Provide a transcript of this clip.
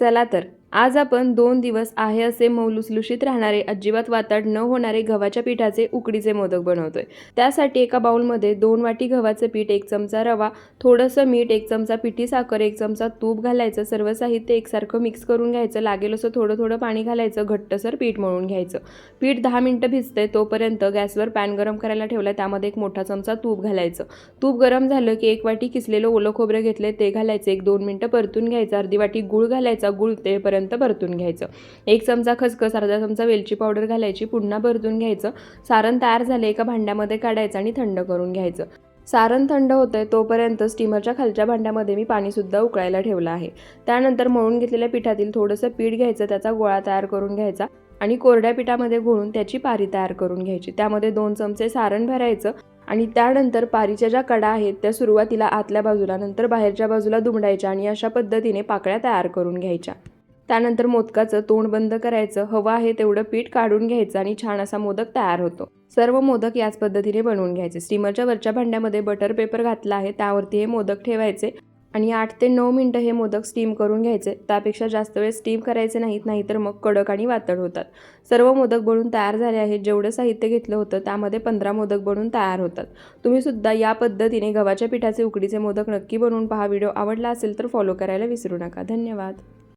चला तर आज आपण दोन दिवस आहे असे मौलुसलुशीत राहणारे अजिबात वाताड न होणारे गव्हाच्या पिठाचे उकडीचे मोदक बनवतोय. त्यासाठी एका बाउलमध्ये दोन वाटी गव्हाचं पीठ एक चमचा रवा थोडंसं मीठ एक चमचा पिठी साखर एक चमचा तूप घालायचं सर्व साहित्य एकसारखं मिक्स करून घ्यायचं लागेल असं थोडं थोडं पाणी घालायचं घट्टसर पीठ मळून घ्यायचं. पीठ दहा मिनटं भिजतंय तोपर्यंत गॅसवर पॅन गरम करायला ठेवला त्यामध्ये एक मोठा चमचा तूप घालायचं. तूप गरम झालं की एक वाटी किसलेलं ओलं खोबरं घेतलं ते घालायचं एक दोन मिनटं परतून घ्यायचं अर्धी वाटी गूळ घालायचा गूळ तेपर्यंत परतून घ्यायचं. एक चमचा खसखस अर्धा चमचा वेलची पावडर घालायची पुन्हा परतून घ्यायचं. सारण तयार झाले एका भांड्यामध्ये काढायचं आणि थंड करून घ्यायचं. सारण थंड होतंय तोपर्यंत स्टीमरच्या खालच्या भांड्यामध्ये मी पाणीसुद्धा उकळायला ठेवलं आहे. त्यानंतर मळून घेतलेल्या पिठातील थोडंसं पीठ घ्यायचं त्याचा गोळा तयार करून घ्यायचा आणि कोरड्या पिठामध्ये घोळून त्याची पारी तयार करून घ्यायची. त्यामध्ये दोन चमचे सारण भरायचं आणि त्यानंतर पारीच्या ज्या कडा आहेत त्या सुरुवातीला आतल्या बाजूला नंतर बाहेरच्या बाजूला दुमडायच्या आणि अशा पद्धतीने पाकळ्या तयार करून घ्यायच्या. त्यानंतर मोदकाचं तोंड बंद करायचं हवं आहे तेवढं पीठ काढून घ्यायचं आणि छान असा मोदक तयार होतो. सर्व मोदक याच पद्धतीने बनवून घ्यायचे. स्टीमरच्या वरच्या भांड्यामध्ये बटर पेपर घातला आहे त्यावरती हे मोदक ठेवायचे आणि आठ ते नऊ मिनटं हे मोदक स्टीम करून घ्यायचे. त्यापेक्षा जास्त वेळ स्टीम करायचे नाहीत नाहीतर मग कडक आणि वातड होतात. सर्व मोदक बनून तयार झाले आहेत. जेवढं साहित्य घेतलं होतं त्यामध्ये पंधरा मोदक बनून तयार होतात. तुम्ही सुद्धा या पद्धतीने गव्हाच्या पिठाचे उकडीचे मोदक नक्की बनवून पहा. व्हिडिओ आवडला असेल तर फॉलो करायला विसरू नका. धन्यवाद.